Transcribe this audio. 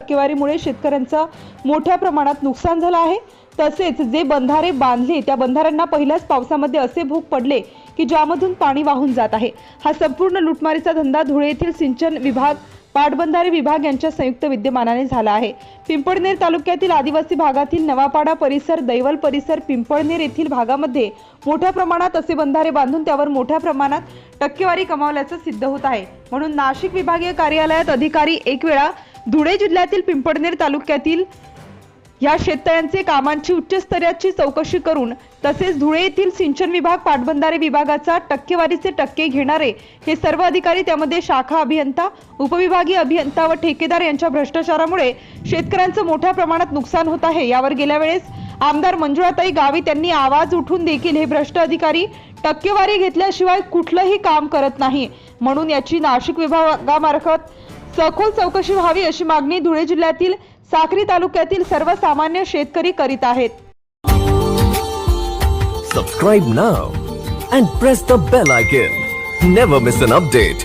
टक्केवारीमुळे शेतकऱ्यांचं मोठ्या प्रमाणात नुकसान झालं आहे. तसेच जे बंधारे बांधले त्या बंधाऱ्यांना पहिल्याच पावसामध्ये असे भूक पडले की ज्यामधून पाणी वाहून जात आहे. हा संपूर्ण लुटमारीचा धंदा धुळे येथील सिंचन विभाग पाटबंधारे विभाग यांच्या संयुक्त विद्यमानाने झाला आहे. पिंपळनेर तालुक्यातील आदिवासी भागातील नवापाडा परिसर दैवल परिसर पिंपळनेर येथील भागामध्ये मोठ्या प्रमाणात असे बंधारे बांधून त्यावर मोठ्या प्रमाणात टक्केवारी कमावल्याचं सिद्ध होत आहे. म्हणून नाशिक विभागीय कार्यालयात अधिकारी एक वेळा धुळे जिल्ह्यातील पिंपळनेर तालुक्यातील या शेततळ्यांचे कामांची उच्चस्तराची चौकशी करून तसेच धुळे येथील सिंचन विभाग पाटबंधारे विभागाचा टक्केवारीचे टक्के घेणारे हे सर्व अधिकारी त्यामध्ये शाखा अभियंता उपविभागीय अभियंता व ठेकेदार यांच्या भ्रष्टाचारामुळे शेतकऱ्यांचं मोठ्या प्रमाणात नुकसान होत आहे. यावर गेल्या वेळेस आमदार मंजुळाताई गावी त्यांनी आवाज उठून देखील हे भ्रष्ट अधिकारी टक्केवारी घेतल्याशिवाय कुठलंही काम करत नाही. म्हणून याची नाशिक विभागामार्फत सखोल चौकशी व्हावी अशी मागणी धुळे जिल्ह्यातील साक्री तालुक्यातील सर्वसामान्य शेतकरी करीत आहेत. Subscribe now and press the bell icon never miss an update